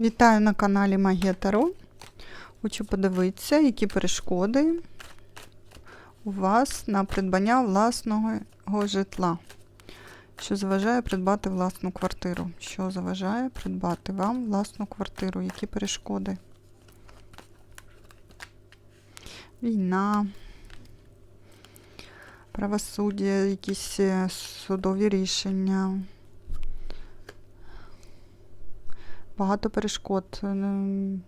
Вітаю на каналі Магія Таро. Хочу подивитися, які перешкоди у вас на придбання власного житла. Що заважає придбати власну квартиру? Що заважає придбати вам власну квартиру? Які перешкоди? Війна, правосуддя, якісь е, судові рішення. Багато перешкод. Ем,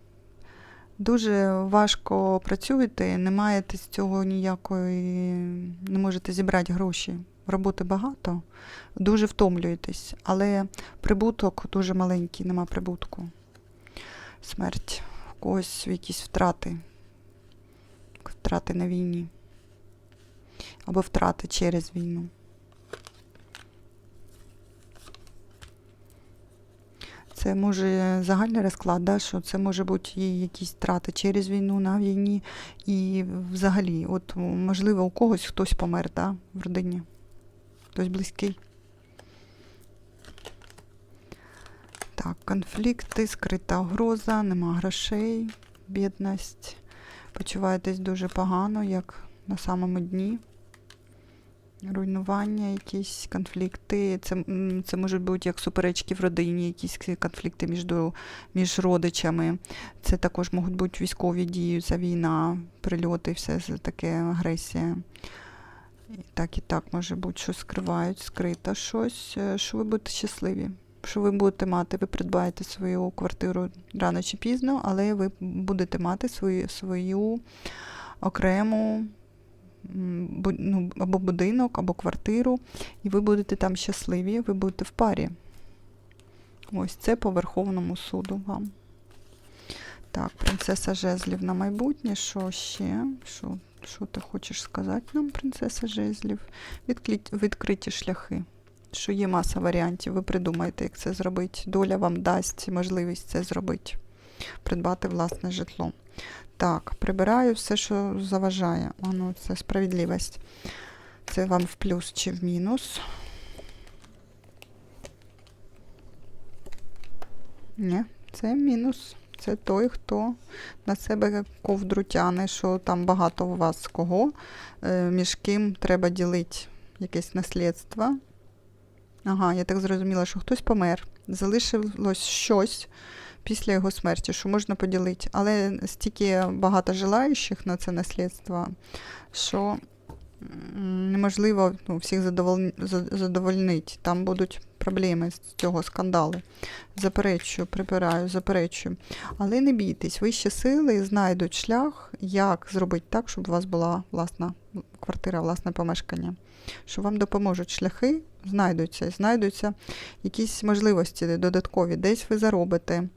Дуже важко працюєте, не маєте з цього ніякої, не можете зібрати гроші. Роботи багато, дуже втомлюєтесь, але прибуток дуже маленький, нема прибутку. Смерть, в когось якісь втрати, втрати на війні. Або втрати через війну. Це може загальний розклад, да, що це може бути і якісь втрати через війну, на війні, і взагалі, от можливо, у когось хтось помер да, в родині, хтось близький. Так, конфлікти, скрита угроза, нема грошей, бідність. Почуваєтесь дуже погано, як на самому дні. Руйнування, якісь конфлікти. Це, це можуть бути як суперечки в родині, якісь конфлікти між, між родичами. Це також можуть бути військові дії, ця війна, прильоти, все це таке агресія. І так і так може бути, що скривають, скрито щось, е, що ви будете щасливі. Що ви будете мати, ви придбаєте свою квартиру рано чи пізно, але ви будете мати свою, свою окрему ну, або будинок, або квартиру, і ви будете там щасливі, ви будете в парі. Ось це по Верховному суду вам. Так, принцеса Жезлів на майбутнє. Що ще? Що, що ти хочеш сказати нам, принцеса Жезлів? Відклі... Відкриті шляхи. Що є маса варіантів, ви придумаєте, як це зробити. Доля вам дасть можливість це зробити, придбати власне житло. Так, прибираю все, що заважає. А ну, це справедливість. Це вам в плюс чи в мінус. Ні, це мінус. Це той, хто на себе ковдру тяне, що там багато у вас кого, е, між ким треба ділити якесь наслідство. Ага, я так зрозуміла, що хтось помер, залишилось щось після його смерті, що можна поділити. Але стільки багато желаючих на це наслідство, що неможливо ну, всіх задовольнити. Там будуть проблеми з цього скандали. Заперечую, прибираю, заперечую. Але не бійтесь, вищі сили знайдуть шлях, як зробити так, щоб у вас була власна квартира, власне помешкання. Що вам допоможуть шляхи, знайдуться, знайдуться якісь можливості додаткові, десь ви заробите.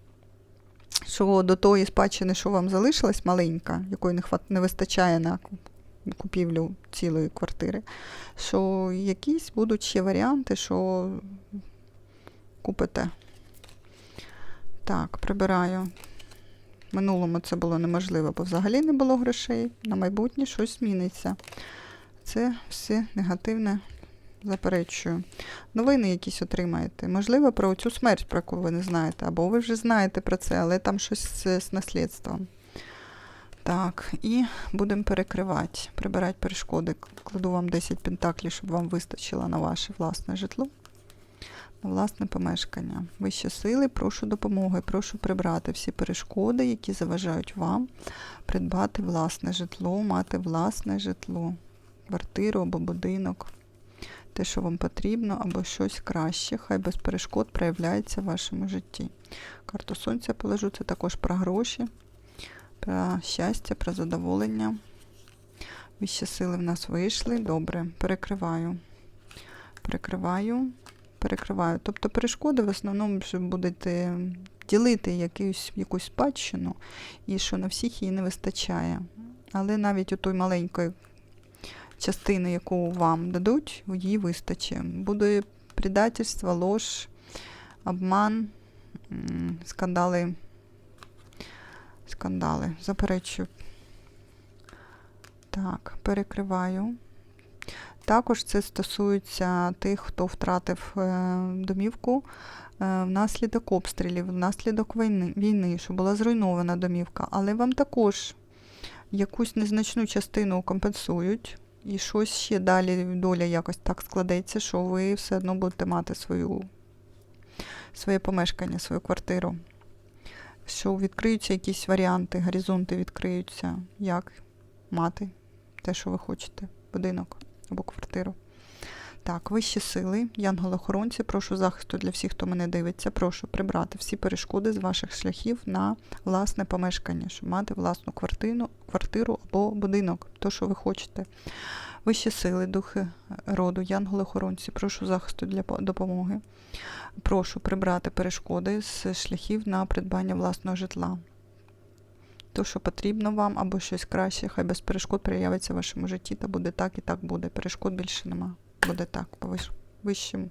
Що до тої спадщини, що вам залишилась маленька, якої не, не вистачає на купівлю цілої квартири, що якісь будуть ще варіанти, що купите. Так, прибираю. Минулому це було неможливо, бо взагалі не було грошей. На майбутнє щось зміниться. Це все негативне заперечую. Новини якісь отримаєте. Можливо, про цю смерть, про яку ви не знаєте, або ви вже знаєте про це, але там щось з, наслідством. Так, і будемо перекривати, прибирати перешкоди. Кладу вам 10 пентаклів, щоб вам вистачило на ваше власне житло, на власне помешкання. Вищі сили, прошу допомоги, прошу прибрати всі перешкоди, які заважають вам придбати власне житло, мати власне житло, квартиру або будинок те, що вам потрібно, або щось краще, хай без перешкод проявляється в вашому житті. Карту сонця положу, це також про гроші, про щастя, про задоволення. Вищі сили в нас вийшли. Добре, перекриваю. Перекриваю, перекриваю. Тобто перешкоди в основному будете ділити якусь, якусь спадщину, і що на всіх її не вистачає. Але навіть у той маленької частини, яку вам дадуть, її вистачить. Буде предательство, ложь, обман, скандали. Скандали. Заперечую. Так, перекриваю. також це стосується тих, хто втратив е, домівку е, внаслідок обстрілів, внаслідок війни, що була зруйнована домівка. Але вам також якусь незначну частину компенсують, і щось ще далі доля якось так складеться, що ви все одно будете мати свою, своє помешкання, свою квартиру. Що відкриються якісь варіанти, горизонти відкриються, як мати те, що ви хочете, будинок або квартиру. Так, вищі сили, янголи-охоронці, прошу захисту для всіх, хто мене дивиться. Прошу прибрати всі перешкоди з ваших шляхів на власне помешкання, щоб мати власну квартиру, квартиру або будинок, то, що ви хочете. Вищі сили, духи роду, янголи-охоронці, прошу захисту для допомоги. Прошу прибрати перешкоди з шляхів на придбання власного житла. То, що потрібно вам, або щось краще, хай без перешкод проявиться в вашому житті, та буде так і так буде. Перешкод більше нема. Буде так, по вищому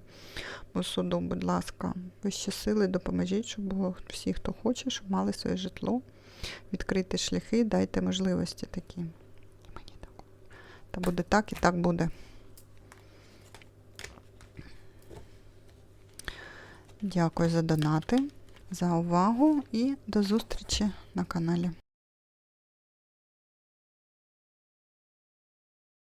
суду, будь ласка, вищі сили, допоможіть, щоб було всі, хто хоче, щоб мали своє житло, відкрити шляхи, дайте можливості такі. Мені так. Та буде так і так буде. Дякую за донати, за увагу і до зустрічі на каналі.